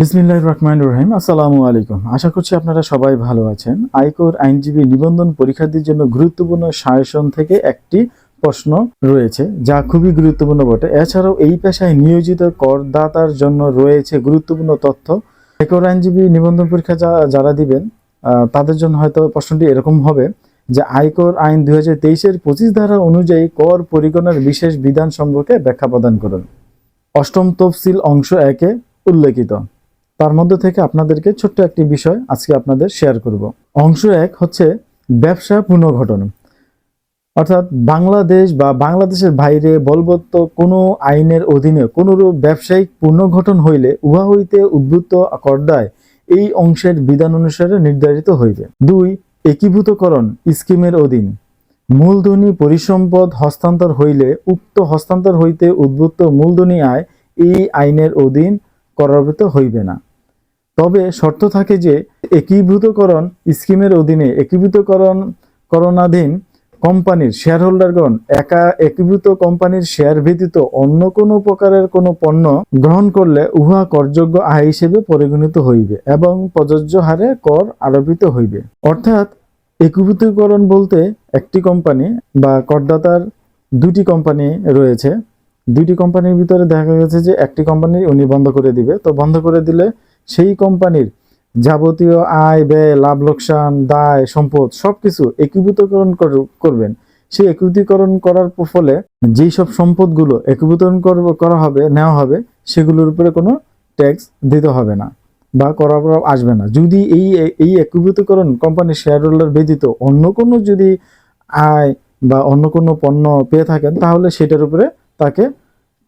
বিসমিল্লাহির রহমান রহিম, আসসালামু আলাইকুম। আশা করছি আপনারা সবাই ভালো আছেন। আয়কর আইনজীবী নিবন্ধন পরীক্ষার্থীর জন্য গুরুত্বপূর্ণ সাজেশন থেকে একটি প্রশ্ন রয়েছে, যা খুবই গুরুত্বপূর্ণ বটে। এছাড়াও এই পেশায় নিয়োজিত করদাতার জন্য রয়েছে গুরুত্বপূর্ণ তথ্য। আয়কর আইনজীবী নিবন্ধন পরীক্ষা যারা দিবেন তাদের জন্য হয়তো প্রশ্নটি এরকম হবে যে আয়কর আইন দুই হাজার তেইশের পঁচিশ ধারা অনুযায়ী কর পরিগণনার বিশেষ বিধান সম্পর্কে ব্যাখ্যা প্রদান করুন। অষ্টম তফসিল অংশ একে উল্লেখিত। তার মধ্যে থেকে আপনাদেরকে ছোট্ট একটি বিষয় আজকে আপনাদের শেয়ার করব। অংশ এক হচ্ছে ব্যবসা পুনর্গঠন। অর্থাৎ বাংলাদেশ বা বাংলাদেশের বাইরে বলবৎ কোনো আইনের অধীনে কোনরূপ ব্যবসায়িক পুনর্গঠন হইলে উহা হইতে উদ্বুদ্ধ করদায় এই অংশের বিধান অনুসারে নির্ধারিত হইবে। দুই, একীভূতকরণ স্কিমের অধীন। মূলধনী পরিসম্পদ হস্তান্তর হইলে উক্ত হস্তান্তর হইতে উদ্বুদ্ধ মূলধনী আয় এই আইনের অধীন করাবৃত হইবে না। তবে শর্ত থাকে যে একীভূতকরণ স্কিমের অধীনে একীভূতকরণ করণাধীন কোম্পানির শেয়ার হোল্ডারগণ একা একীভূত কোম্পানির শেয়ার ব্যতীত অন্য কোনো প্রকারের কোনো পণ্য গ্রহণ করলে উহা করযোগ্য আয় হিসেবে পরিগণিত হইবে এবং প্রযোজ্য হারে কর আরোপিত হইবে। অর্থাৎ একীভূতকরণ বলতে একটি কোম্পানি বা করদাতার দুটি কোম্পানি রয়েছে। দুইটি কোম্পানির ভিতরে দেখা গেছে যে একটি কোম্পানি উনি বন্ধ করে দিবে। তো বন্ধ করে দিলে সেই কোম্পানির যাবতীয় আয়, ব্যয়, লাভ, লোকসান, দায়, সম্পদ সবকিছু একীভূতকরণ কর- করবেন। সেই একীভূতকরণ করার ফলে যেই সব সম্পদগুলো একীভূতকরণ কর- হবে, নেওয়া হবে, সেগুলোর উপরে কোনো ট্যাক্স দিতে হবে না বা করা করা আসবে না। যদি এই এই একীভূতকরণ কোম্পানির শেয়ার হোল্ডার ব্যতীত অন্য কোনো যদি আয় বা অন্য কোনো পণ্য পেয়ে থাকেন, তাহলে সেটার উপরে তাকে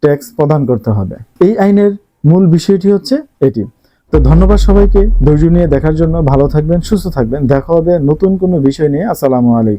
ট্যাক্স প্রদান করতে হবে। এই আইনের মূল বিষয়টি হচ্ছে এটি। তো ধন্যবাদ সবাইকে। ধৈর্য নিয়ে দেখার জন্য ভালো থাকবেন, সুস্থ থাকবেন। দেখা হবে নতুন কোনো বিষয় নিয়ে। আসসালামু আলাইকুম।